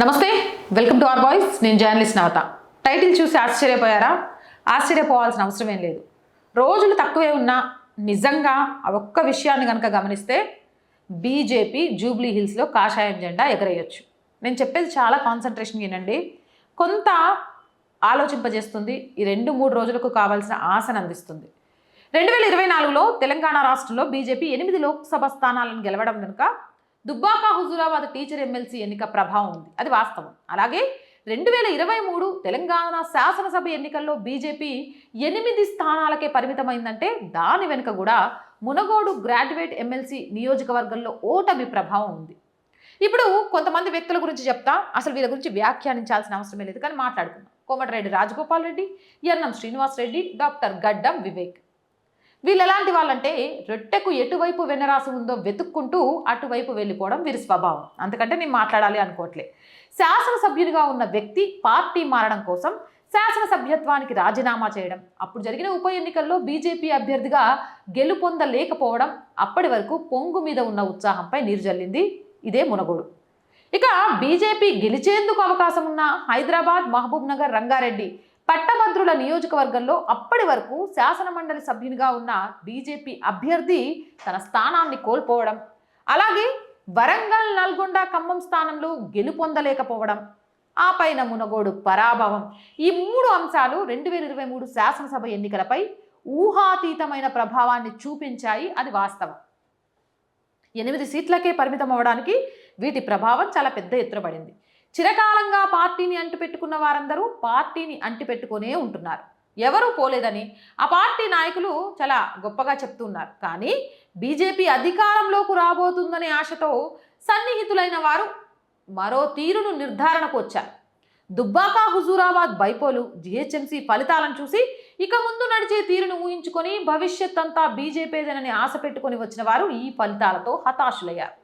నమస్తే welcome to our voice నేను journalist నవత. Title చూసి ఆశ్చర్యపోయారా? ఆశ్చర్యపోవాల్సిన అవసరం ఏం లేదు. రోజులు తక్కువే ఉన్నా నిజంగా ఒక్క విషయాన్ని కనుక గమనిస్తే బీజేపీ జూబ్లీ హిల్స్లో కాషాయం జెండా ఎగరేయచ్చు. నేను చెప్పేది చాలా కాన్సన్ట్రేషన్ వినండి. కొంత ఆలోచింపజేస్తుంది. ఈ రెండు మూడు రోజులకు కావాల్సిన ఆశను అందిస్తుంది. రెండు వేల ఇరవై నాలుగులో తెలంగాణ రాష్ట్రంలో బీజేపీ ఎనిమిది లోక్సభ స్థానాలను గెలవడం కనుక దుబ్బాక హుజూరాబాద్ టీచర్ ఎమ్మెల్సీ ఎన్నిక ప్రభావం ఉంది. అది వాస్తవం. అలాగే రెండు వేల ఇరవై మూడు తెలంగాణ శాసనసభ ఎన్నికల్లో బీజేపీ ఎనిమిది స్థానాలకే పరిమితమైందంటే దాని వెనుక కూడా మునగోడు గ్రాడ్యుయేట్ ఎమ్మెల్సీ నియోజకవర్గంలో ఓటమి ప్రభావం ఉంది. ఇప్పుడు కొంతమంది వ్యక్తుల గురించి చెప్తా అసలు వీళ్ళ గురించి వ్యాఖ్యానించాల్సిన అవసరమే లేదు. కానీ మాట్లాడుకుందాం. Komatireddy Rajagopal Reddy NM Srinivas Reddy doctor Gaddam Vivek. వీళ్ళు ఎలాంటి వాళ్ళంటే రొట్టెకు ఎటువైపు వెనరాసి ఉందో వెతుక్కుంటూ అటువైపు వెళ్ళిపోవడం వీరి స్వభావం. అంతకంటే నేను మాట్లాడాలి అనుకోవట్లే. శాసనసభ్యునిగా ఉన్న వ్యక్తి పార్టీ మారడం కోసం శాసనసభ్యత్వానికి రాజీనామా చేయడం. అప్పుడు జరిగిన ఉప ఎన్నికల్లో బీజేపీ అభ్యర్థిగా గెలుపొందలేకపోవడం అప్పటి వరకు పొంగు మీద ఉన్న ఉత్సాహంపై నీరు జల్లింది ఇదే మునగోడు. ఇక బీజేపీ గెలిచేందుకు అవకాశం ఉన్న హైదరాబాద్ మహబూబ్ నగర్ రంగారెడ్డి పట్టభద్రుల నియోజకవర్గంలో అప్పటి వరకు శాసనమండలి సభ్యునిగా ఉన్న బీజేపీ అభ్యర్థి తన స్థానాన్ని కోల్పోవడం అలాగే వరంగల్ నల్గొండ ఖమ్మం స్థానంలో గెలుపొందలేకపోవడం ఆ పైన మునగోడు పరాభవం. ఈ మూడు అంశాలు రెండు వేల ఇరవై మూడు శాసనసభ ఎన్నికలపై ఊహాతీతమైన ప్రభావాన్ని చూపించాయి అది వాస్తవం. ఎనిమిది సీట్లకే పరిమితం అవ్వడానికి వీటి ప్రభావం చాలా పెద్ద ఎత్తున పడింది. చిరకాలంగా పార్టీని అంటిపెట్టుకున్న వారందరూ పార్టీని అంటిపెట్టుకునే ఉంటున్నారు. ఎవరూ పోలేదని ఆ పార్టీ నాయకులు చాలా గొప్పగా చెప్తున్నారు. కానీ బీజేపీ అధికారంలోకి రాబోతుందనే ఆశతో సన్నిహితులైన వారు మరో తీరును నిర్ధారణకు వచ్చారు. దుబ్బాక హుజూరాబాద్ బైపోలు జిహెచ్ఎంసీ ఫలితాలను చూసి ఇక ముందు నడిచే తీరును ఊహించుకొని భవిష్యత్ అంతా బీజేపీదేనని ఆశ పెట్టుకొని వచ్చిన వారు ఈ ఫలితాలతో హతాశులయ్యారు.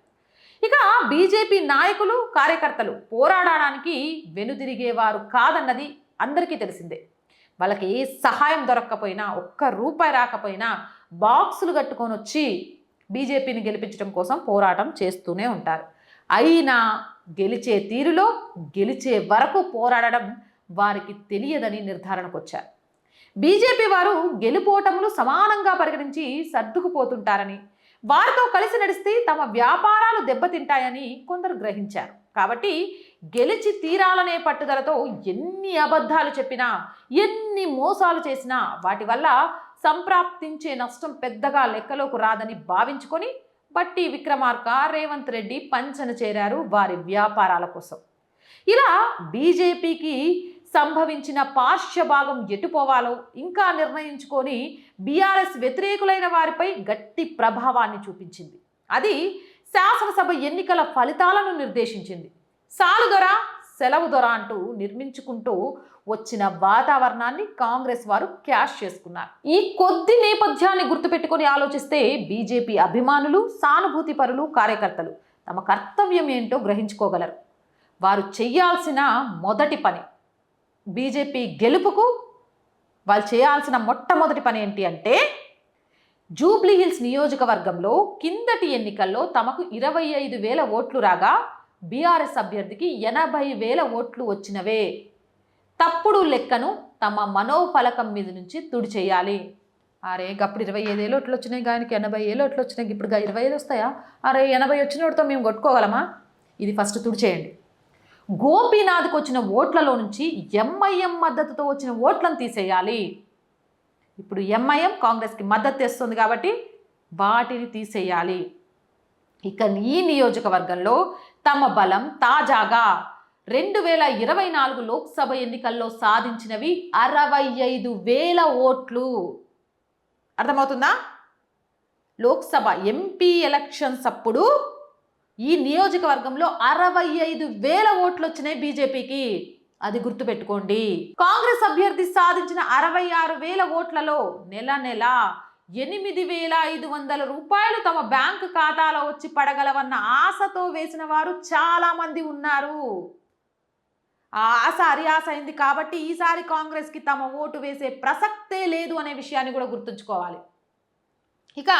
ఇక బీజేపీ నాయకులు కార్యకర్తలు పోరాడడానికి వెనుదిరిగేవారు కాదన్నది అందరికీ తెలిసిందే. వాళ్ళకి ఏ సహాయం దొరక్కపోయినా ఒక్క రూపాయి రాకపోయినా బాక్సులు కట్టుకొని వచ్చి బీజేపీని గెలిపించడం కోసం పోరాటం చేస్తూనే ఉంటారు. అయినా గెలిచే తీరులో గెలిచే వరకు పోరాడడం వారికి తెలియదని నిర్ధారణకు వచ్చారు. బీజేపీ వారు గెలుపోటములు సమానంగా పరిగణించి సర్దుకుపోతుంటారని వారితో కలిసి నడిస్తే తమ వ్యాపారాలు దెబ్బతింటాయని కొందరు గ్రహించారు. కాబట్టి గెలిచి తీరాలనే పట్టుదలతో ఎన్ని అబద్ధాలు చెప్పినా ఎన్ని మోసాలు చేసినా వాటి వల్ల సంప్రాప్తించే నష్టం పెద్దగా లెక్కలోకి రాదని భావించుకొని బట్టి విక్రమార్క రేవంత్ రెడ్డి పంచన చేరారు వారి వ్యాపారాల కోసం. ఇలా బీజేపీకి సంభవించిన పార్శ్వభాగం ఎటుపోవాలో ఇంకా నిర్ణయించుకొని బీఆర్ఎస్ వ్యతిరేకులైన వారిపై గట్టి ప్రభావాన్ని చూపించింది. అది శాసనసభ ఎన్నికల ఫలితాలను నిర్దేశించింది. సాలు దొర సెలవు దొర అంటూ నిర్మించుకుంటూ వచ్చిన వాతావరణాన్ని కాంగ్రెస్ వారు క్యాష్ చేసుకున్నారు. ఈ కొద్ది నేపథ్యాన్ని గుర్తుపెట్టుకొని ఆలోచిస్తే బీజేపీ అభిమానులు సానుభూతి పరులు కార్యకర్తలు తమ కర్తవ్యం ఏంటో గ్రహించుకోగలరు. వారు చేయాల్సిన మొదటి పని బీజేపీ గెలుపుకు వాళ్ళు చేయాల్సిన మొట్టమొదటి పని ఏంటి అంటే జూబ్లీ హిల్స్ నియోజకవర్గంలో కిందటి ఎన్నికల్లో తమకు ఇరవై ఐదు వేల ఓట్లు రాగా బీఆర్ఎస్ అభ్యర్థికి ఎనభై వేల ఓట్లు వచ్చినవే. తప్పుడు లెక్కను తమ మనోఫలకం మీద నుంచి తుడిచేయాలి అరే అప్పుడు ఇరవై ఐదు ఏళ్ళు ఓట్లు వచ్చినాయి గానికి ఎనభై ఏళ్ళు ఓట్లు వచ్చినాయి. ఇప్పుడు ఇరవై ఐదు వస్తాయా? అరే ఎనభై వచ్చినోడితో మేము కొట్టుకోగలమా? ఇది ఫస్ట్ తుడిచేయండి గోపీనాథ్కి వచ్చిన ఓట్లలో నుంచి ఎంఐఎం మద్దతుతో వచ్చిన ఓట్లను తీసేయాలి. ఇప్పుడు ఎంఐఎం కాంగ్రెస్కి మద్దతు తెస్తుంది కాబట్టి వాటిని తీసేయాలి. ఇక ఈ నియోజకవర్గంలో తమ బలం తాజాగా రెండు వేల ఇరవై నాలుగు లోక్సభ ఎన్నికల్లో సాధించినవి అరవై ఐదు వేల ఓట్లు. అర్థమవుతుందా? లోక్సభ ఎంపీ ఎలక్షన్స్ అప్పుడు ఈ నియోజకవర్గంలో అరవై ఐదు వేల ఓట్లు వచ్చినాయి బీజేపీకి. అది గుర్తుపెట్టుకోండి. కాంగ్రెస్ అభ్యర్థి సాధించిన అరవై ఆరు వేల ఓట్లలో నెల నెల ఎనిమిది వేల ఐదు వందల రూపాయలు తమ బ్యాంకు ఖాతాలో వచ్చి పడగలవన్న ఆశతో వేసిన వారు చాలా మంది ఉన్నారు. ఆ ఆశ అరియాస అయింది కాబట్టి ఈసారి కాంగ్రెస్కి తమ ఓటు వేసే ప్రసక్తే లేదు అనే విషయాన్ని కూడా గుర్తుంచుకోవాలి. ఇక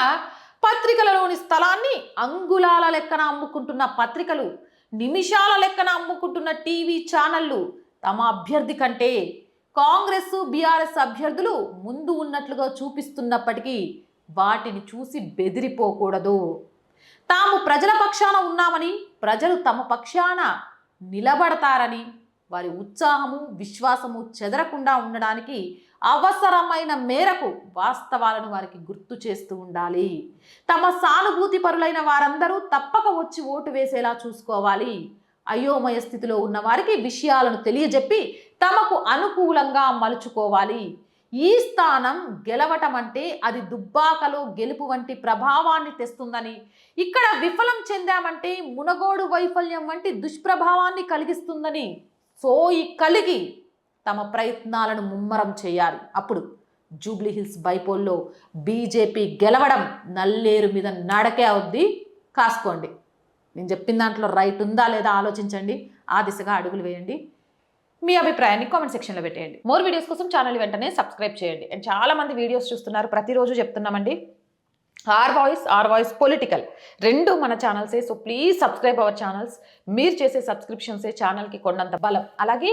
పత్రికలలోని స్థలాన్ని అంగుళాల లెక్కన అమ్ముకుంటున్న పత్రికలు నిమిషాల లెక్కన అమ్ముకుంటున్న టీవీ ఛానళ్ళు తమ అభ్యర్థి కంటే కాంగ్రెస్ బీఆర్ఎస్ అభ్యర్థులు ముందు ఉన్నట్లుగా చూపిస్తున్నప్పటికీ వాటిని చూసి బెదిరిపోకూడదు. తాము ప్రజల పక్షాన ఉన్నామని ప్రజలు తమ పక్షాన నిలబడతారని వారి ఉత్సాహము విశ్వాసము చెదరకుండా ఉండడానికి అవసరమైన మేరకు వాస్తవాలను వారికి గుర్తు చేస్తూ ఉండాలి. తమ సానుభూతి పరులైన వారందరూ తప్పక వచ్చి ఓటు వేసేలా చూసుకోవాలి. అయోమయ స్థితిలో ఉన్న వారికి విషయాలను తెలియజెప్పి తమకు అనుకూలంగా మలుచుకోవాలి. ఈ స్థానం గెలవటం అంటే అది దుబ్బాకలో గెలుపు వంటి ప్రభావాన్ని తెస్తుందని ఇక్కడ విఫలం చెందామంటే మునగోడు వైఫల్యం వంటి దుష్ప్రభావాన్ని కలిగిస్తుందని. సోయి కలిగి తమ ప్రయత్నాలను ముమ్మరం చేయాలి. అప్పుడు జూబ్లీహిల్స్ బైపోల్లో బీజేపీ గెలవడం నల్లేరు మీద నడకే అవుద్ది కాసుకోండి. నేను చెప్పిన దాంట్లో రైట్ ఉందా లేదా ఆలోచించండి. ఆ దిశగా అడుగులు వేయండి. మీ అభిప్రాయాన్ని కామెంట్ సెక్షన్లో పెట్టేయండి. మోర్ వీడియోస్ కోసం ఛానల్ వెంటనే సబ్స్క్రైబ్ చేయండి. అండ్ చాలామంది వీడియోస్ చూస్తున్నారు. ప్రతిరోజు చెప్తున్నామండి. Our voice our voice political. రెండు మన ఛానల్సే. So please subscribe our channels. మీరు చేసే సబ్స్క్రిప్షన్సే ఛానల్కి కొండంత బలం. అలాగే